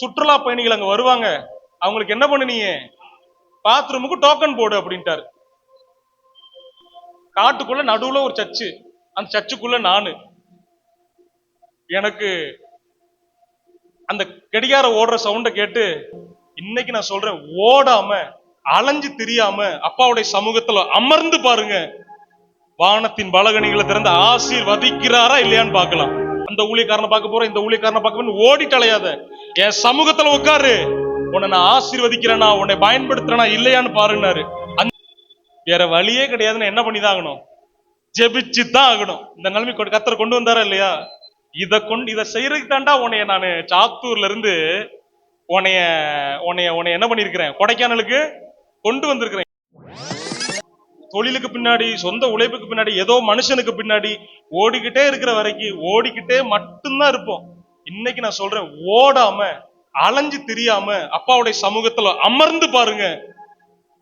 சுற்றுலா பயணிகள் அங்க வருவாங்க. அவங்களுக்கு என்ன பண்ணு நீ பாத்ரூமுக்கு டோக்கன் போடு அப்படின்ட்டாரு. காட்டுக்குள்ள நடுவுல ஒரு சர்ச்சு. அந்த சர்ச்சுக்குள்ள நானு. எனக்கு அந்த கடிகார ஓடுற சவுண்ட கேட்டு இன்னைக்கு நான் சொல்றேன் ஓடாம அலைஞ்சு தெரியாம அப்பாவுடைய சமூகத்துல அமர்ந்து பாருங்க. வானத்தின் பலகணிகளை திறந்து ஆசீர்வதிக்கிறாரா இல்லையான்னு பார்க்கலாம். அந்த ஊழியக்காரனை பார்க்க போறேன் இந்த ஊழியக்காரனை பார்க்க ஓடி தலையாத என் சமூகத்துல உட்காரு. உன்னை நான் ஆசீர்வதிக்கிறேனா உன்னை பயன்படுத்துறேனா இல்லையான்னு பாருன்னாரு. வேற வழியே கிடையாதுன்னு என்ன பண்ணிதான் ஆகணும் ஜெபிச்சு தான் ஆகணும். இந்த நிலைமை கொண்டு- கொண்டு வந்தாரா இல்லையா? இதை கொண்டு இதை செய்யறதுக்கு தாண்டா உன்னைய நான் சாத்தூர்ல இருந்து உன்னைய உன்னைய உன்னை என்ன பண்ணிருக்கிறேன் கொடைக்கானலுக்கு கொண்டு வந்திருக்கிறேன். தொழிலுக்கு பின்னாடி சொந்த உழைப்புக்கு பின்னாடி ஏதோ மனுஷனுக்கு பின்னாடி ஓடிக்கிட்டே இருக்கிற வரைக்கும் ஓடிக்கிட்டே மட்டும்தான் இருப்போம். இன்னைக்கு நான் சொல்றேன் ஓடாம அலைஞ்சு தெரியாம அப்பாவுடைய சமூகத்துல அமர்ந்து பாருங்க.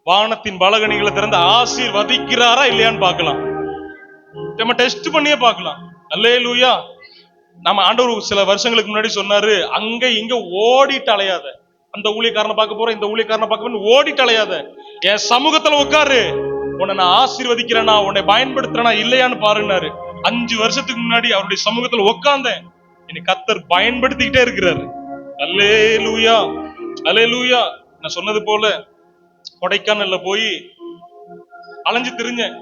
வானத்தின் பலகணிகளை திறந்து ஆசீர்வதிக்கிறாரா இல்லையான்னு பார்க்கலாம். நம்ம டெஸ்ட் பண்ணியே பார்க்கலாம். அல்லேலூயா. நம்ம ஆண்டவர் சில வருஷங்களுக்கு முன்னாடி சொன்னாரு அங்க இங்க ஓடிட்டு அலையாத. அந்த ஊழியக்காரனை பார்க்க போறேன் இந்த ஊழியக்காரனை பார்க்க போறேன் ஓடிட்டு அலையாத. என் சமூகத்துல உட்காரு. உன்னை நான் ஆசீர்வதிக்கிறேனா உன்னை பயன்படுத்துறேனா இல்லையான்னு பாருன்னாரு. அஞ்சு வருஷத்துக்கு முன்னாடி அவருடைய சமூகத்துல உட்கார்ந்தேன். என்னை கத்தர் பயன்படுத்திக்கிட்டே இருக்கிறாரு. அல்லே லூயா அலே லூயா நான் சொன்னது போல கொடைக்கானல்ல போய் அலைஞ்சு திரிஞ்சேன்.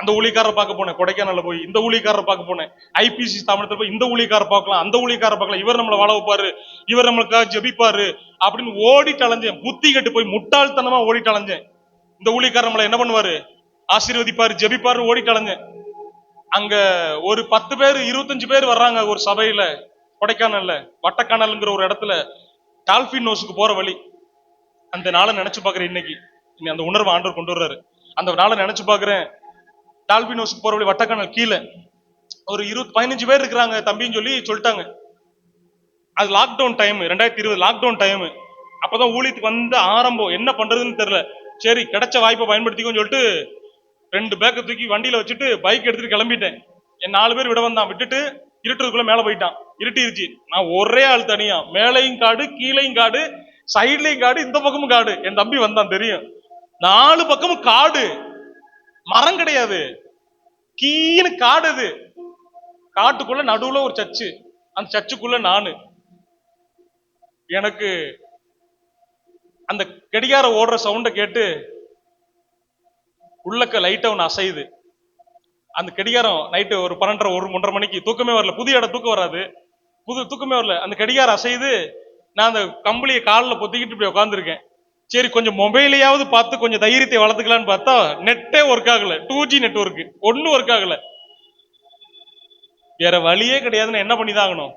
அந்த ஊழியக்காரரை பார்க்க போனேன். கொடைக்கானல்ல போய் இந்த ஊழியக்காரரை பார்க்க போனேன். ஐபிசி ஸ்தாபனத்தில் போய் இந்த ஊழியக்காரரை பார்க்கலாம் அந்த ஊழியக்காரரை பார்க்கலாம். இவர் நம்மளை வாழ வைப்பாரு இவர் நம்மளுக்காக ஜெபிப்பாரு அப்படின்னு ஓடிட்டு அலைஞ்சேன். புத்தி கெட்டு போய் முட்டாள்தனமா ஓடிட்டு அலைஞ்சேன். இந்த ஊழியக்காரர் நம்மளை என்ன பண்ணுவாரு? ஆசீர்வதிப்பாரு ஜெபிப்பாரு ஓடிட்டு அலைஞ்சேன். அங்க ஒரு பத்து பேர் இருபத்தஞ்சு பேர் வர்றாங்க ஒரு சபையில கொடைக்கானல்ல வட்டக்கானல்ங்கிற ஒரு இடத்துல டால்பின் நோஸுக்கு போற வழி. அந்த நாளை நினைச்சு பாக்குறேன் இன்னைக்கு. இனி அந்த உணர்வு ஆண்டவர் கொண்டு வர்றாரு. அந்த நாளை நினைச்சு பாக்குறேன். டால்பினோஸுக்கு போற வழி வட்டக்கானல் கீழே. ஒரு இருபது பதினஞ்சு பேர் இருக்கிறாங்க தம்பின்னு சொல்லி சொல்லிட்டாங்க. அது லாக்டவுன் டைம் ரெண்டாயிரத்தி இருபது லாக்டவுன் டைம் அப்பதான் ஊழியத்துக்கு வந்த ஆரம்பம். என்ன பண்றதுன்னு தெரியல. சரி கிடைச்ச வாய்ப்பை பயன்படுத்திக்கோன்னு சொல்லிட்டு ரெண்டு பேக்கை தூக்கி வண்டியில வச்சுட்டு பைக் எடுத்துட்டு கிளம்பிட்டேன். என் நாலு பேர் விட வந்தான். விட்டுட்டு இருட்டுறதுக்குள்ள மேல போயிட்டான். இருட்டிருச்சு. நான் ஒரே ஆள் தனியா. மேலையும் காடு கீழையும் காடு சைட்லையும் காடு இந்த பக்கமும் காடு. என் தம்பி வந்தான். தெரியும். நாலு பக்கமும் காடு. மரம் கிடையாது. கீழு காடு அது. காட்டுக்குள்ள நடுவுல ஒரு சர்ச்சு. அந்த சர்ச்சுக்குள்ள நானு. எனக்கு அந்த கெடிகார ஓடுற சவுண்டை கேட்டு உள்ளக்க லைட்டா ஒன்று அசையுது. அந்த கடிகாரம் நைட்டு ஒரு பன்னெண்டரை ஒரு ஒன்றரை மணிக்கு தூக்கமே வரல. புதிய இடம் தூக்கம் வராது. புது தூக்கமே வரல. அந்த கடிகாரம் அசையுது. நான் அந்த கம்பளியை காலில் பொத்திக்கிட்டு இப்படி உட்காந்துருக்கேன் சரி கொஞ்சம் மொபைலையாவது பார்த்து கொஞ்சம் தைரியத்தை வளர்த்துக்கலான்னு பார்த்தா நெட்டே ஒர்க் ஆகல. டூ ஜி நெட்ஒர்க் ஒன்றும் ஒர்க் ஆகல. வேற வழியே கிடையாதுன்னு என்ன பண்ணி தான் ஆகணும்.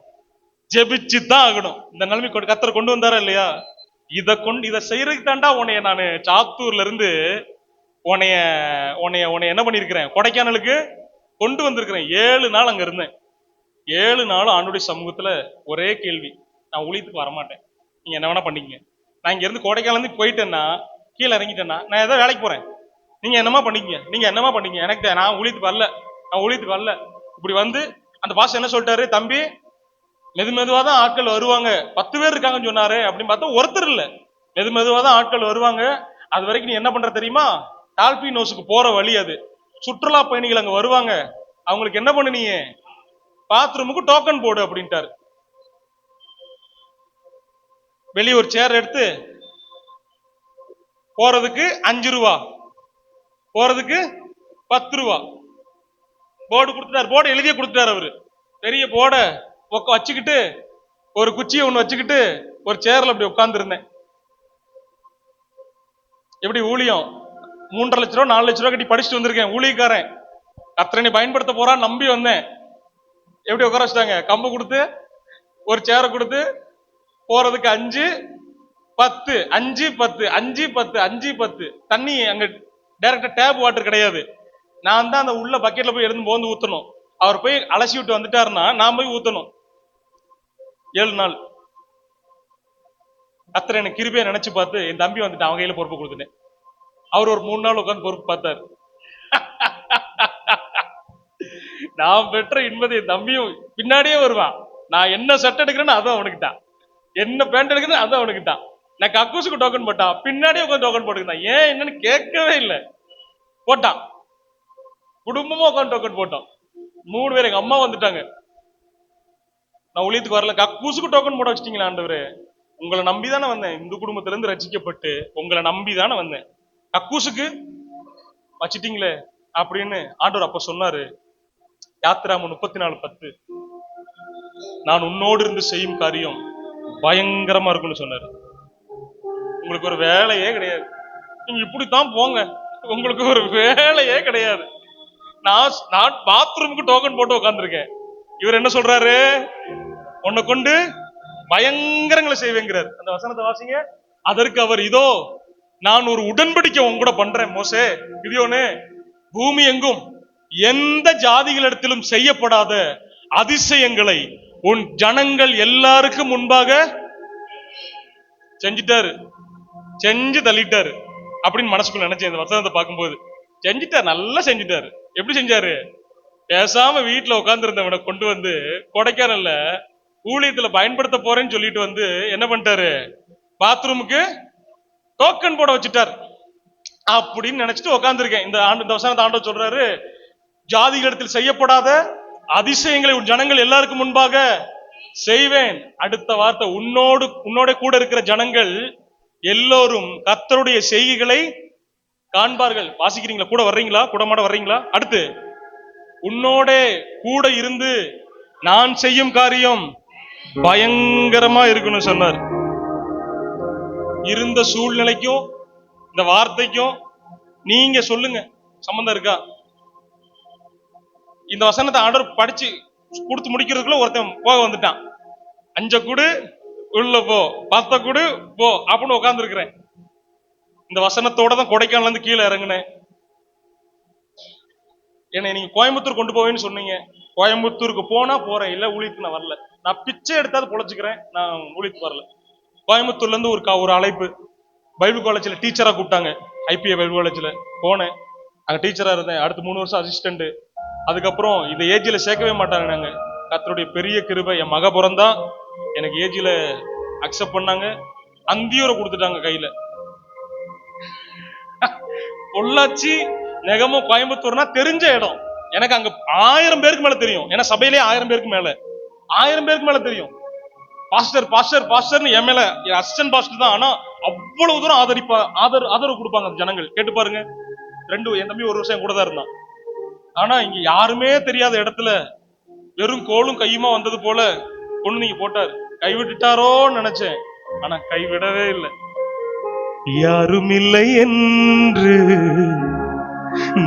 ஜெபிச்சு தான் ஆகணும் இந்த நிலைமை கத்தரை கொண்டு வந்தாரா இல்லையா? இதை கொண்டு இதை செய்யறதுக்கு தாண்டா உன்னைய நான் சாத்தூர்ல இருந்து உன்னைய உன்னைய உன்னை என்ன பண்ணிருக்கிறேன் கொடைக்கானலுக்கு கொண்டு வந்திருக்கிறேன். ஏழு நாள் அங்க இருந்தேன். ஏழு நாளும் ஆண்டுடைய சமூகத்துல ஒரே கேள்வி. நான் ஊழியத்துக்கு வரமாட்டேன். நீங்க என்ன வேணா பண்ணிக்கங்க. நான் இங்க இருந்து இருந்து போயிட்டேன்னா கீழே இறங்கிட்டேன்னா நான் ஏதோ வேலைக்கு போறேன். நீங்க என்னமா பண்ணிக்கங்க? நீங்க என்னமா பண்ணிக்கங்க? எனக்கு நான் ஊழியத்துக்கு வரல. நான் ஊழியத்துக்கு வரல. இப்படி வந்து அந்த பாஸ் என்ன சொல்லிட்டாரு? தம்பி மெது மெதுவாக தான் ஆட்கள் வருவாங்க. பத்து பேர் இருக்காங்கன்னு சொன்னாரு. அப்படின்னு பார்த்தா ஒருத்தர் இல்லை. மெது மெதுவாக தான் ஆட்கள் வருவாங்க. அது வரைக்கும் நீ என்ன பண்ற தெரியுமா? டால்பினோஸுக்கு போற வழி அது. சுற்றுலா பயணிகள் அங்க வருவாங்க. அவங்களுக்கு என்ன பண்ண நீ பாத்ரூமுக்கு டோக்கன் போடு அப்படின்ட்டாரு. வெளியே ஒரு சேர் எடுத்து போறதுக்கு அஞ்சு ரூபா. போறதுக்கு பத்து ரூபா. போர்டு கொடுத்துட்டாரு. போர்டு எழுதிய கொடுத்துட்டாரு அவரு. பெரிய போர்டை வச்சுக்கிட்டு ஒரு குச்சியை ஒன்று வச்சுக்கிட்டு ஒரு சேர்ல அப்படி உட்கார்ந்து எப்படி ஊழியம்? மூன்றரை லட்ச ரூபா நாலு லட்ச ரூபா கட்டி படிச்சுட்டு வந்திருக்கேன் ஊழியக்காரன். அத்தனை பயன்படுத்த போறான் நம்பி வந்தேன். எப்படி உட்கார வச்சுட்டாங்க? கம்பு கொடுத்து ஒரு சேரை கொடுத்து போறதுக்கு அஞ்சு பத்து அஞ்சு பத்து அஞ்சு பத்து அஞ்சு பத்து. தண்ணி அங்க டைரக்டா டேப் வாட்டர் கிடையாது. நான் தான் அந்த உள்ள பக்கெட்ல போய் எடுத்து போந்து ஊத்தணும். அவர் போய் அலசி விட்டு வந்துட்டாருன்னா நான் போய் ஊத்தணும். ஏழு நாள். அத்தனை எனக்கு கிருபையா நினைச்சு பார்த்து என் தம்பி வந்துட்டு அவன் கையில பொறுப்பு கொடுத்துட்டேன் அவர் ஒரு மூணு நாள் உட்காந்து பொறுப்பு பார்த்தாரு. நான் பெற்ற இன்பதை தம்பியும் பின்னாடியே வருவான். நான் என்ன சட்டை எடுக்கிறேன்னு அதுவும் அவனுக்குட்டான் என்ன பேண்ட் எடுக்குது அதுவும் அவனுக்கிட்டான் நான் கக்கூசுக்கு டோக்கன் போட்டான் பின்னாடியே உட்காந்து டோக்கன் போட்டுக்கிட்டான். ஏன் என்னன்னு கேட்கவே இல்லை. போட்டான். குடும்பமா உட்காந்து டோக்கன் போட்டோம். மூணு பேர் எங்க அம்மா வந்துட்டாங்க. நான் ஊழியத்துக்கு வரல. கக்கூசுக்கு டோக்கன் போட வச்சிட்டீங்களா ஆண்டவரே. உங்களை நம்பி தானே வந்தேன். இந்து குடும்பத்துல இருந்து ரசிக்கப்பட்டு உங்களை நம்பி தானே வந்தேன். கக்கூசுக்கு வச்சிட்டீங்களே அப்படின்னு ஆண்டவர் அப்ப சொன்னாரு. யாத்திராம முப்பத்தி நாலு பத்து. நான் உன்னோடு இருந்து செய்யும் காரியம் பயங்கரமா இருக்கும்னு சொன்னாரு. உங்களுக்கு ஒரு வேலையே கிடையாது. நீங்க இப்படித்தான் போங்க. உங்களுக்கு ஒரு வேலையே கிடையாது. நான் நான் பாத்ரூமுக்கு டோக்கன் போட்டு உட்காந்துருக்கேன் இவர் என்ன சொல்றாரு? உன்னை கொண்டு பயங்கரங்களை செய்வேங்கிறார். அந்த வசனத்தை வாசிங்க. அதற்கு அவர் இதோ நான் ஒரு உடன்படிக்கை உங்க கூட பண்றேன் மோசே. கிதியோனே பூமி எங்கும் எந்த ஜாதிகளிடத்திலும் செய்யப்படாத அதிசயங்களை உன் ஜனங்கள் எல்லாருக்கும் முன்பாக செஞ்சிட்டாரு. செஞ்சு தள்ளிட்டாரு. அப்படின்னு மனசுக்குள்ள நினைச்சேன் இந்த வசனத்தை பார்க்கும்போது. செஞ்சிட்டாரு நல்லா செஞ்சிட்டாரு. எப்படி செஞ்சாரு? பேசாம வீட்டுல உட்காந்துருந்தவனை கொண்டு வந்து கொடைக்கானல்ல ஊழியத்துல பயன்படுத்த போறேன்னு சொல்லிட்டு வந்து என்ன பண்ணிட்டாரு? பாத்ரூமுக்கு டோக்கன் போட வச்சுட்டார். அப்படின்னு நினைச்சிட்டு உட்காந்துருக்கேன் இந்த ஆண்டு இந்த வசனத்தை ஆண்டவர் சொல்றாரு ஜாதிகளிடத்தில் செய்யப்படாத அதிசயங்களை உன் ஜனங்கள் எல்லாருக்கும் முன்பாக செய்வேன். அடுத்த வார்த்தை உன்னோடு உன்னோட கூட இருக்கிற ஜனங்கள் எல்லோரும் கத்தருடைய செய்கைகளை காண்பார்கள். வாசிக்கிறீங்களா? கூட வர்றீங்களா? கூட மாட வர்றீங்களா? அடுத்து உன்னோட கூட இருந்து நான் செய்யும் காரியம் பயங்கரமா இருக்குன்னு சொன்னார். இருந்த சூழ்நிலைக்கும் இந்த வார்த்தைக்கும் நீங்க சொல்லுங்க. சம்பந்தம் இருக்கா? இந்த வசனத்தை ஆர்டர் படிச்சு கொடுத்து முடிக்கிறதுக்குள்ள ஒருத்தன் போக வந்துட்டான். அஞ்ச கூடு உள்ள போ. பத்த கூடு போ. அப்படின்னு உட்கார்ந்து இந்த வசனத்தோட தான் கொடைக்கானல இருந்து கீழே இறங்குனேன். என்னை நீங்க கோயம்புத்தூர் கொண்டு போவேன்னு சொன்னீங்க. கோயம்புத்தூருக்கு போனா போறேன். இல்ல ஊழியத்துக்கு நான் வரல. நான் பிச்சை எடுத்தாது பொழைச்சுக்கிறேன். நான் ஊழியத்துக்கு வரல. கோயம்புத்தூர்லேருந்து ஒரு ஒரு அழைப்பு. பைபிள் காலேஜில் டீச்சராக கூப்பிட்டாங்க. ஐபிஏ பைபிள் காலேஜில். போனேன். அங்கே டீச்சராக இருந்தேன். அடுத்து மூணு வருஷம் அசிஸ்டண்ட்டு அதுக்கப்புறம் இந்த ஏஜில் சேர்க்கவே மாட்டாங்க நாங்கள் கத்தருடைய பெரிய கிருபை என் மக பிறந்தா. எனக்கு ஏஜியில் அக்செப்ட் பண்ணாங்க. அந்தியூரை கொடுத்துட்டாங்க கையில். பொள்ளாச்சி நெகமும் கோயம்புத்தூர்னா தெரிஞ்ச இடம். எனக்கு அங்க ஆயிரம் பேருக்கு மேல தெரியும். ஏன்னா சபையிலே ஆயிரம் பேருக்கு மேல. ஆயிரம் பேருக்கு மேல தெரியும். பாஸ்டர் பாஸ்டர் பாஸ்டர்னு என் மேல அசிஸ்டன்ட் பாஸ்டர் தான். ஆனா அவ்வளவு தூரம் ஆதரிப்பா ஆதர் ஆதரவு கொடுப்பாங்க அந்த ஜனங்கள். கேட்டு பாருங்க. ரெண்டு என் தம்பி ஒரு வருஷம் கூட தான் இருந்தான். ஆனா இங்க யாருமே தெரியாத இடத்துல வெறும் கோலும் கையுமா வந்தது போல பொண்ணு நீங்க போட்டார். கைவிட்டுட்டாரோன்னு நினைச்சேன். ஆனா கைவிடவே இல்லை. யாரும் இல்லை என்று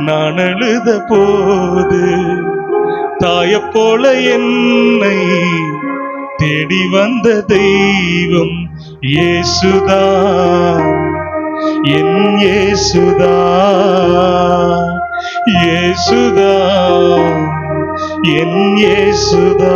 நான் அழுத போது தாய போல என்னை தேடி வந்த தெய்வம் இயேசுதா. என் இயேசுதா. இயேசுதா. என் இயேசுதா.